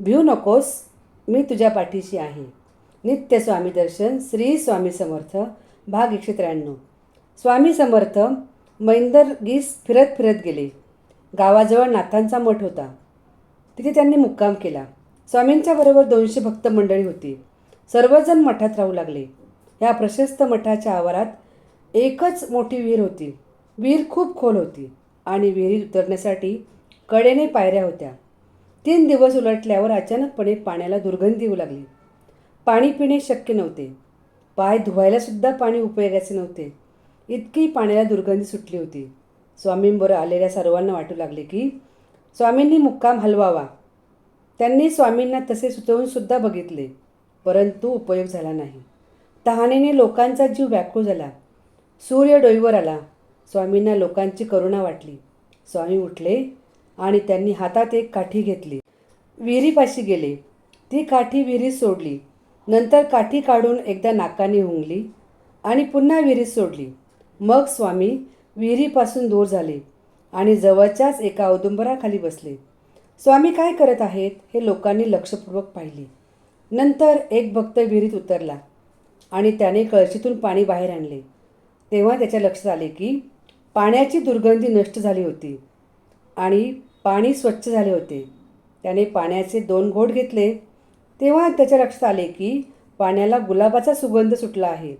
भिऊ नकोस मी तुझ्या पाठीशी आहे. नित्य स्वामी दर्शन श्री स्वामी समर्थ भाग एकशे त्र्याण्णव. स्वामी समर्थ मैंदर गीस फिरत फिरत गेले. गावाजवळ नाथांचा मठ होता. तिथे त्यांनी मुक्काम केला. स्वामींच्या बरोबर दोनशे भक्त मंडळी होती. सर्वजण मठात राहू लागले. ह्या प्रशस्त मठाच्या आवारात एकच मोठी विहीर होती. विहीर खूप खोल होती आणि विहिरीत उतरण्यासाठी कडेने पायऱ्या होत्या. तीन दिवस उलटल्यावर अचानकपणे पाण्याला दुर्गंधी येऊ लागली. पाणी पिणे शक्य नव्हते. पाय धुवायलासुद्धा पाणी उपयोगाचे नव्हते. इतकी पाण्याला दुर्गंधी सुटली होती. स्वामींबरोबर आलेल्या सर्वांना वाटू लागले की स्वामींनी मुक्काम हलवावा. त्यांनी स्वामींना तसे सुचवूनसुद्धा बघितले परंतु उपयोग झाला नाही. तहानेने लोकांचा जीव व्याकुळ झाला. सूर्य डोईवर आला. स्वामींना लोकांची करुणा वाटली. स्वामी उठले. आणि त्यांनी हातात एक काठी घेतली. विहिरीपाशी गेले. ती काठी विहिरीत सोडली. नंतर काठी काढून एकदा नाकाने हुंगली आणि पुन्हा विहिरीत सोडली. मग स्वामी विहिरीपासून दूर झाले आणि जवळच्याच एका औदुंबराखाली बसले. स्वामी काय करत आहेत हे लोकांनी लक्षपूर्वक पाहिले. नंतर एक भक्त विहिरीत उतरला आणि त्याने कळशीतून पाणी बाहेर आणले. तेव्हा त्याच्या लक्षात आले की पाण्याची दुर्गंधी नष्ट झाली होती. आणि पाणी स्वच्छ झाले होते. त्याने पाण्याचे दोन घोट घेतले. तेव्हा त्याच्या लक्षात आले की पाण्याला गुलाबाचा सुगंध सुटला आहे.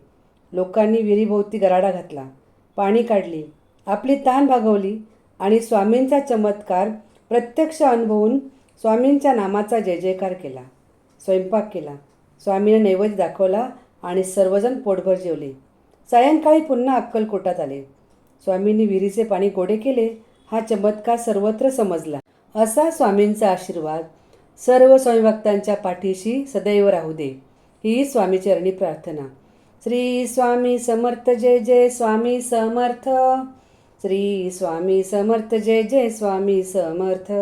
लोकांनी विहिरीभोवती गराडा घातला. पाणी काढले. आपली ताण भागवली आणि स्वामींचा चमत्कार प्रत्यक्ष अनुभवून स्वामींच्या नामाचा जय जयकार केला. स्वयंपाक केला. स्वामीने नैवेद्य दाखवला आणि सर्वजण पोटभर जेवले. सायंकाळी पुन्हा अक्कलकोटात आले. स्वामींनी विहिरीचे पाणी गोडे केले. हा चमत्कार सर्वत्र समजला. असा स्वामींचा आशीर्वाद सर्व स्वामीभक्तांच्या पाठीशी सदैव राहू दे ही स्वामीचरणी प्रार्थना. श्री स्वामी समर्थ जय जय स्वामी समर्थ. श्री स्वामी समर्थ जय जय स्वामी समर्थ.